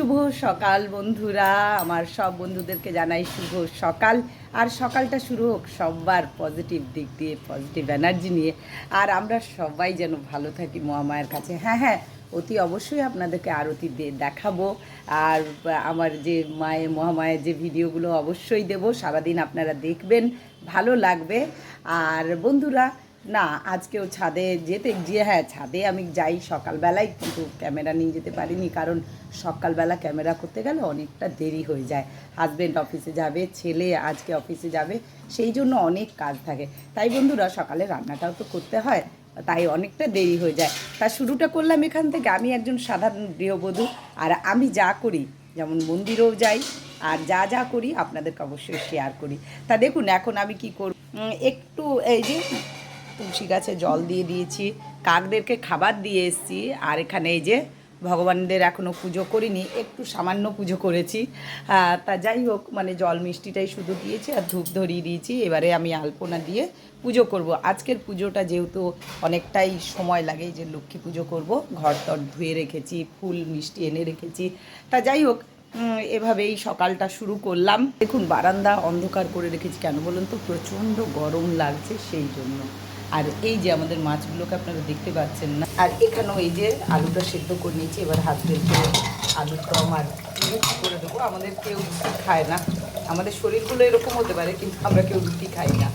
শুভ সকাল বন্ধুরা। আমার সব বন্ধুদেরকে জানাই শুভ সকাল। আর সকালটা শুরু হোক সবার পজিটিভ দিক দিয়ে পজিটিভ এনার্জি নিয়ে। আর আমরা সবাই যেন ভালো থাকি মহামায়ের কাছে। হ্যাঁ হ্যাঁ অতি অবশ্যই আপনাদেরকে আরতি দিয়ে দেখাবো। আর আমার যে মায়ের মহামায়ের যে ভিডিওগুলো অবশ্যই দেবো। সারাদিন আপনারা দেখবেন, ভালো লাগবে। আর বন্ধুরা না, আজকেও ছাদে যেতে, গিয়ে হ্যাঁ ছাদে আমি যাই সকালবেলায়, কিন্তু ক্যামেরা নিয়ে যেতে পারিনি, কারণ সকালবেলা ক্যামেরা করতে গেলে অনেকটা দেরি হয়ে যায়। হাজব্যান্ড অফিসে যাবে, ছেলে আজকে অফিসে যাবে, সেই জন্য অনেক কাজ থাকে। তাই বন্ধুরা, সকালে রান্নাটাও তো করতে হয়, তাই অনেকটা দেরি হয়ে যায়। তা শুরুটা করলাম এখান থেকে, আমি একজন সাধারণ গৃহবধূ, আর আমি যা করি, যেমন মন্দিরেও যাই, আর যা যা করি আপনাদেরকে অবশ্যই শেয়ার করি। তা দেখুন, এখন আমি কি করব? একটু এই যে তুলসী গাছে জল দিয়ে দিয়েছি, কাকদেরকে খাবার দিয়ে এসেছি, আর এখানে এই যে ভগবানদের এখনও পুজো করিনি, একটু সামান্য পুজো করেছি। তা যাই হোক মানে জল মিষ্টিটাই শুধু দিয়েছি আর ধূপ ধরিয়ে দিয়েছি, এবারে আমি আলপনা দিয়ে পুজো করব। আজকের পুজোটা যেহেতু অনেকটাই সময় লাগে যে লক্ষ্মী পুজো করব ঘর টর ধুয়ে রেখেছি, ফুল মিষ্টি এনে রেখেছি। তা যাই হোক এভাবেই সকালটা শুরু করলাম। দেখুন, বারান্দা অন্ধকার করে রেখেছি কেন বলুন তো? প্রচণ্ড গরম লাগছে সেই জন্য। আর এই যে আমাদের মাছগুলোকে আপনারা দেখতে পাচ্ছেন না, আর এখানেও এই যে আলুটা সেদ্ধ করে নিয়েছি, এবার হাজবেন্ডকে আলুর দম আর রুটি করে দেবো। আমাদের কেউ রুটি খায় না। আমাদের শরীরগুলো এরকম হতে পারে, কিন্তু আমরা কেউ রুটি খাই না।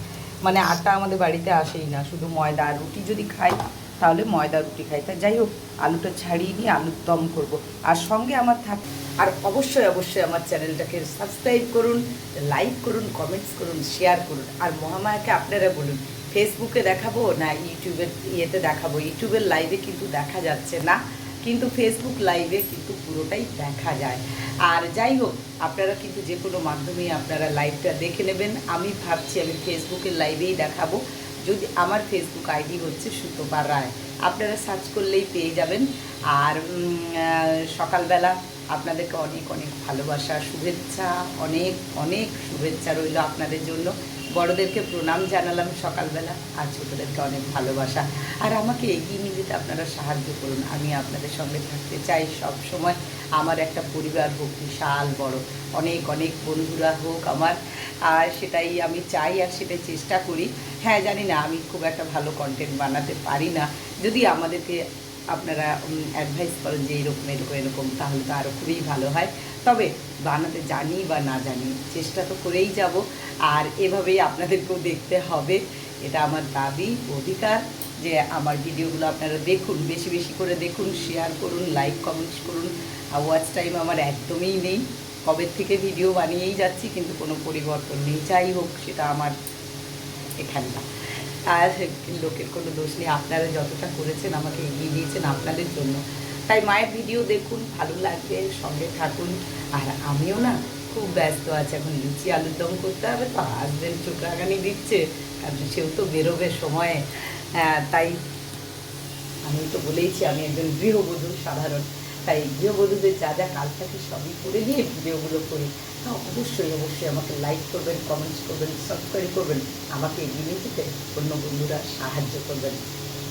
মানে আটা আমাদের বাড়িতে আসেই না, শুধু ময়দা আর রুটি যদি খাই, তাহলে ময়দা রুটি খাই। তা যাই হোক, আলুটা ছাড়িয়ে নিয়ে আলুর দম করব। আর সঙ্গে আমার থাক, আর অবশ্যই অবশ্যই আমার চ্যানেলটাকে সাবস্ক্রাইব করুন, লাইক করুন, কমেন্টস করুন, শেয়ার করুন, আর মহামায়াকে আপনারা বলুন ফেসবুকে দেখাবো না ইউটিউবের ইয়েতে দেখাবো? ইউটিউবের লাইভে কিন্তু দেখা যাচ্ছে না, কিন্তু ফেসবুক লাইভে কিন্তু পুরোটাই দেখা যায়। আর যাই হোক, আপনারা কিন্তু যে কোনো মাধ্যমেই আপনারা লাইভটা দেখে নেবেন। আমি ভাবছি আমি ফেসবুকের লাইভেই দেখাবো। যদি আমার ফেসবুক আইডি হচ্ছে সুতপা রায়। আপনারা সার্চ করলেই পেয়ে যাবেন। আর সকালবেলা আপনাদেরকে অনেক অনেক ভালোবাসা, শুভেচ্ছা, অনেক অনেক শুভেচ্ছা রইল আপনাদের জন্য। বড়দেরকে প্রণাম জানালাম সকালবেলা। আর ছোটোদেরকে অনেক ভালোবাসা। আর আমাকে এগিয়ে নিয়ে যেতে আপনারা সাহায্য করুন। আমি আপনাদের সঙ্গে থাকতে চাই সব সময় আমার একটা পরিবার হোক, বিশাল বড়। অনেক অনেক বন্ধুরা হোক আমার। আর সেটাই আমি চাই আর সেটাই চেষ্টা করি। হ্যাঁ জানি না, আমি খুব একটা ভালো কন্টেন্ট বানাতে পারি না। যদি আমাদেরকে আপনারা অ্যাডভাইস করেন যে এরকম এরকম এরকম, তাহলে তো আরও খুবই ভালো হয়। তবে বানাতে জানি বা না জানি, চেষ্টা তো করেই যাব। আর এভাবেই আপনাদেরকেও দেখতে হবে। এটা আমার দাবি, অধিকার যে আমার ভিডিওগুলো আপনারা দেখুন, বেশি বেশি করে দেখুন শেয়ার করুন লাইক কমেন্টস করুন। ওয়াচ টাইম আমার একদমই নেই। কবে থেকে ভিডিও বানিয়েই যাচ্ছি, কিন্তু কোনো পরিবর্তন নেই। যাই হোক, সেটা আমার এখানে না। আর লোকের কোনো দোষ নেই আপনারা যতটা করেছেন আমাকে এগিয়ে দিয়েছেন আপনাদের জন্য। তাই মায়ের ভিডিও দেখুন ভালো লাগবে সঙ্গে থাকুন। আর আমিও না খুব ব্যস্ত আছি এখন লুচি আলুর দম করতে হবে তো হাজবেন্ড চোখ রাগানি দিচ্ছে কারণ সেও তো বেরোবে সময়ে। হ্যাঁ, তাই আমি তো বলেইছি আমি একজন গৃহবধূ সাধারণ। তাই গৃহবধূদের যা যা কাজ থাকে সবই করে দিয়ে ভিডিওগুলো করি? তা অবশ্যই অবশ্যই আমাকে লাইক করবেন কমেন্টস করবেন সাবস্ক্রাইব করবেন। আমাকে এগিয়ে নিয়ে যেতে অন্য বন্ধুরা সাহায্য করবেন।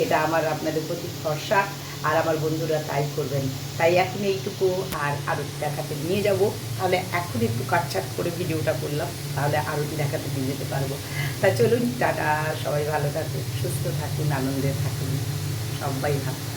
এটা আমার আপনাদের প্রতি ভরসা আর আমার বন্ধুরা তাই করবেন। তাই এখন এইটুকু আর আরতি দেখাতে নিয়ে যাব। তাহলে এখন একটু কাটছাট করে ভিডিওটা করলাম। তাহলে আরতি দেখাতে নিয়ে যেতে পারব। তা চলুন, টাটা, সবাই ভালো থাকুন, সুস্থ থাকুন, আনন্দে থাকুন, সবাই ভালো।